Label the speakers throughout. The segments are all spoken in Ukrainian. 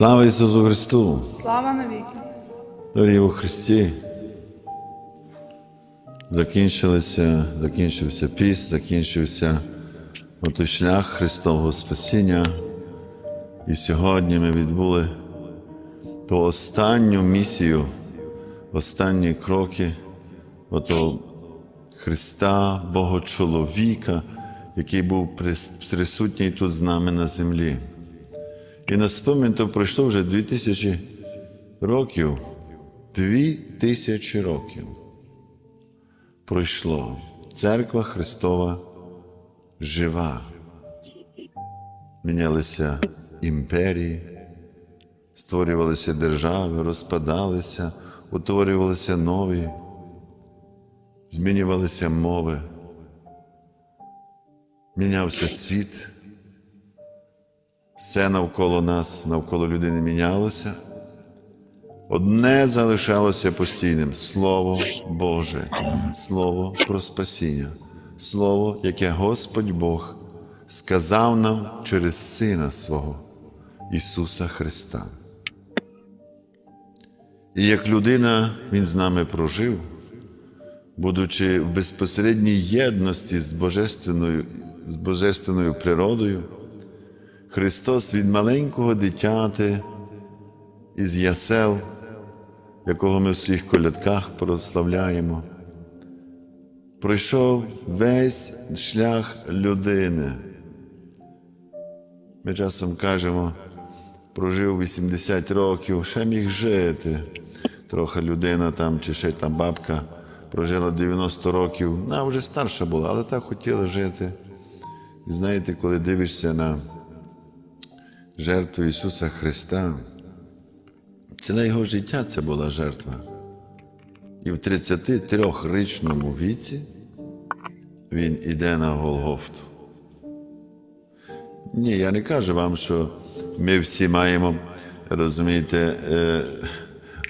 Speaker 1: Слава Ісусу Христу!
Speaker 2: Слава навіки!
Speaker 1: Дорогі у Христі! Закінчилося, закінчився піст, закінчився отой шлях Христового Спасіння. І сьогодні ми відбули ту останню місію, останні кроки ото Христа, Бога чоловіка, який був присутній тут з нами на землі. І на спомін то пройшло вже дві тисячі років. Дві тисячі років пройшло. Церква Христова жива. Мінялися імперії, створювалися держави, розпадалися, утворювалися нові, змінювалися мови, мінявся світ. Все навколо нас, навколо людини мінялося. Одне залишалося постійним Слово Боже, Слово про спасіння, Слово, яке Господь Бог сказав нам через Сина свого Ісуса Христа. І як людина Він з нами прожив, будучи в безпосередній єдності з Божественною, з Божественною природою, Христос від маленького дитяти із ясел, якого ми в своїх колядках прославляємо, пройшов весь шлях людини. Ми часом кажемо, прожив 80 років, ще міг жити. Трохи людина там, чи ще там бабка прожила 90 років, вона вже старша була, але так хотіла жити. І знаєте, коли дивишся на жертву Ісуса Христа, Ціле його життя це була жертва. І в 33-річному віці він іде на Голгофту. Ні, я не кажу вам, що ми всі маємо, розумієте, е,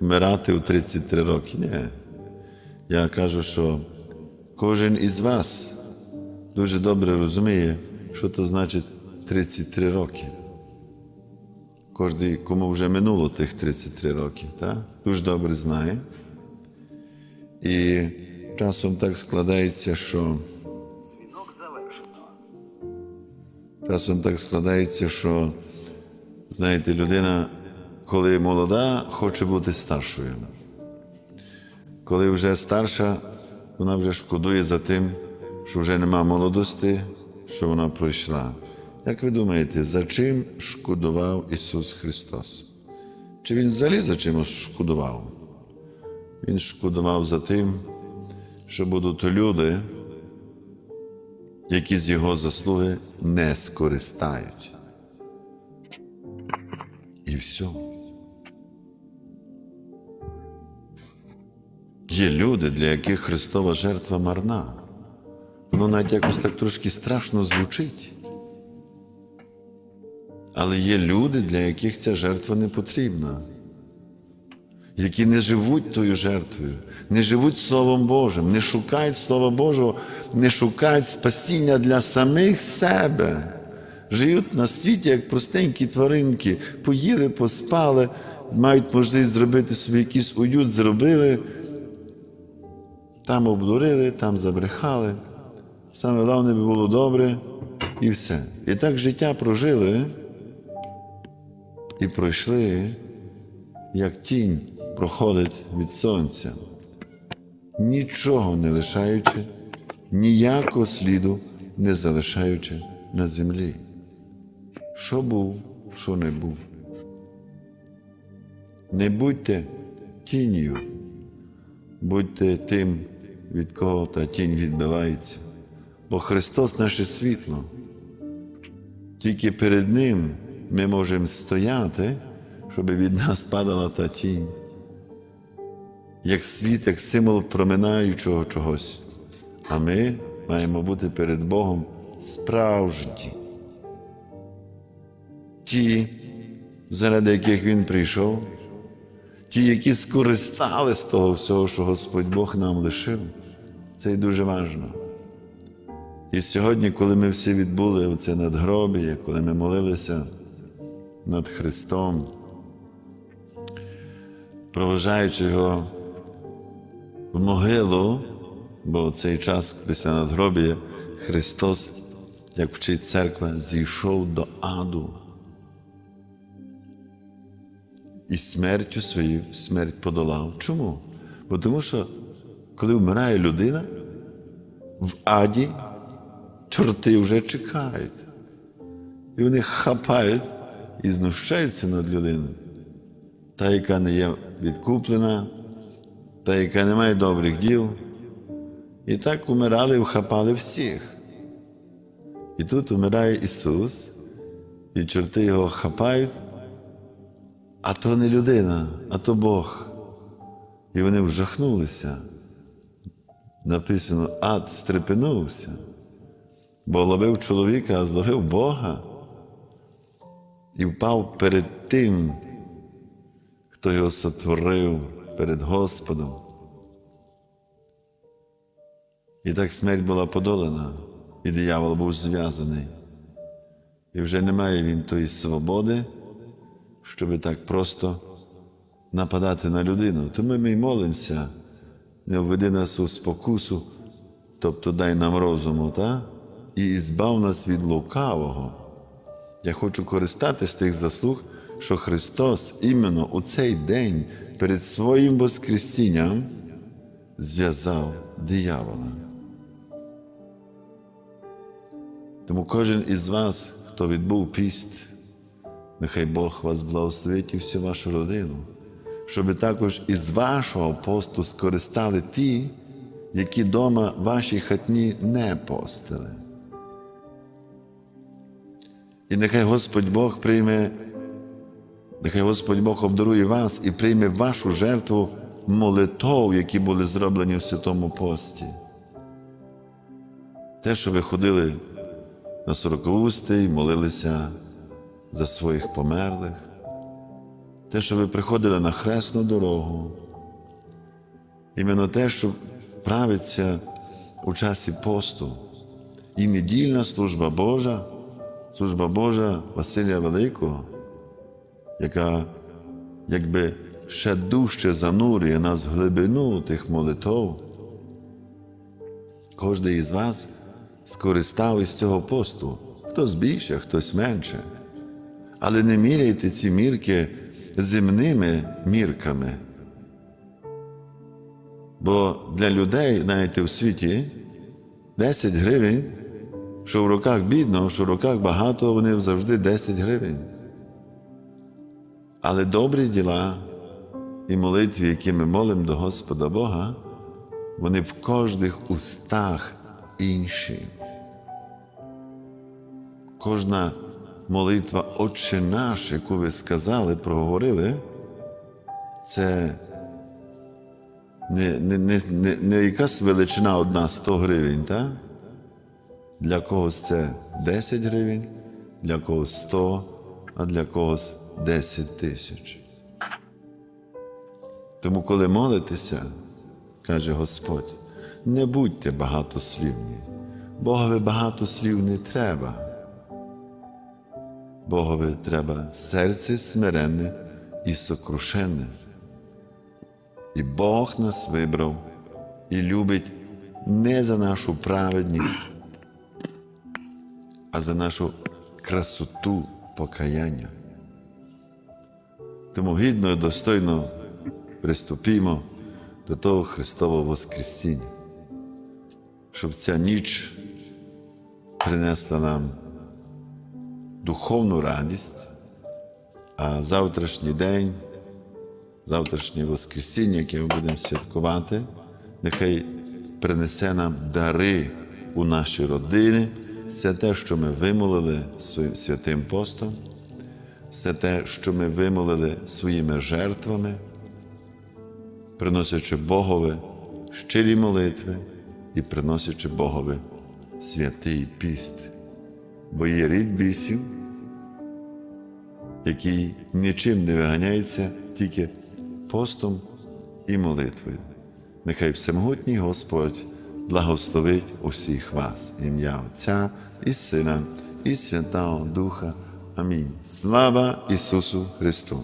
Speaker 1: вмирати у 33 роки. Ні. Я кажу, що кожен із вас дуже добре розуміє, що то значить 33 роки. Кожний, кому вже минуло тих 33 роки, так? дуже добре знає. І часом так складається, що
Speaker 3: Дзвінок завершено.
Speaker 1: часом так складається, що, знаєте, людина, коли молода, хоче бути старшою. Коли вже старша, вона вже шкодує за тим, що вже нема молодості, що вона пройшла. Як ви думаєте, за чим шкодував Ісус Христос? Чи Він взагалі за чимось шкодував? Він шкодував за тим, що будуть люди, які з Його заслуги не скористають. І все. Є люди, для яких Христова жертва марна. Воно навіть якось так трошки страшно звучить. Але є люди, для яких ця жертва не потрібна, які не живуть тою жертвою, не живуть Словом Божим, не шукають Слова Божого, не шукають спасіння для самих себе. Живуть на світі, як простенькі тваринки, поїли, поспали, мають можливість зробити собі якийсь уют, зробили, там обдурили, там забрехали. Саме головне було добре і все. І так життя прожили і пройшли, як тінь проходить від сонця, нічого не лишаючи, ніякого сліду не залишаючи на землі. Що був, що не був. Не будьте тінню, будьте тим, від кого та тінь відбивається, бо Христос наше світло. Тільки перед Ним ми можемо стояти, щоб від нас падала та тінь, як світ, як символ проминаючого чогось. А ми маємо бути перед Богом справжні. Ті, заради яких Він прийшов, ті, які скористали з того всього, що Господь Бог нам лишив, це і дуже важливо. І сьогодні, коли ми всі відбули оце надгробіє, коли ми молилися над Христом, проважаючи його в могилу, бо в цей час після надгробія Христос, як вчить церква, зійшов до аду. І смертю своєю смерть подолав. Чому? Бо тому що, коли вмирає людина, в аді чорти вже чекають. І вони хапають і знущаються над людиною. Та, яка не є відкуплена, та, яка не має добрих діл. І так умирали і вхапали всіх. І тут умирає Ісус, і чорти його хапають, а то не людина, а то Бог. І вони вжахнулися. Написано, ад стрепенувся, бо ловив чоловіка, а зловив Бога і впав перед тим, хто його сотворив перед Господом. І так смерть була подолана, і диявол був зв'язаний. І вже немає він тої свободи, щоб так просто нападати на людину. Тому ми й молимося, не введи нас у спокусу, тобто дай нам розуму, та? і збав нас від лукавого. Я хочу користатись тих заслуг, що Христос іменно у цей день перед своїм Воскресінням зв'язав диявола. Тому кожен із вас, хто відбув піст, нехай Бог вас благословить і всю вашу родину, щоб також із вашого посту скористали ті, які дома вашій хатні не постили. І нехай Господь Бог прийме, нехай Господь Бог обдарує вас і прийме вашу жертву молитов, які були зроблені в святому пості. Те, що ви ходили на сороковустий, молилися за своїх померлих, те, що ви приходили на хресну дорогу, іменно те, що правиться у часі посту, і недільна служба Божа, служба Божа Василія Великого, яка якби ще дужче занурює нас в глибину тих молитов. Кожен із вас скористав із цього посту, хтось більше, хтось менше. Але не міряйте ці мірки земними мірками. Бо для людей, знаєте, в світі 10 гривень, що в руках бідно, що в руках багато, вони завжди 10 гривень. Але добрі діла і молитві, які ми молимо до Господа Бога, вони в кожних устах інші. Кожна молитва Отче наш, яку ви сказали, проговорили, це не, не, не, не, не якась величина одна 100 гривень, так? Для когось це 10 гривень, для когось 100, а для когось 10 тисяч. Тому, коли молитеся, каже Господь, не будьте багатослівні, Богові багато слів не треба. Богові треба серце смиренне і сокрушенне. І Бог нас вибрав і любить не за нашу праведність, а за нашу красоту покаяння. Тому гідно і достойно приступімо до того Христового Воскресіння, щоб ця ніч принесла нам духовну радість, а завтрашній день, завтрашнє Воскресіння, яке ми будемо святкувати, нехай принесе нам дари у наші родини, все те, що ми вимолили своїм святим постом, все те, що ми вимолили своїми жертвами, приносячи Богові щирі молитви і приносячи Богові святий піст. Бо є рід бісів, який нічим не виганяється тільки постом і молитвою. Нехай всемогутній Господь благословить усіх вас, ім'я Отця і Сина, і Святого Духа. Амінь. Слава Ісусу Христу!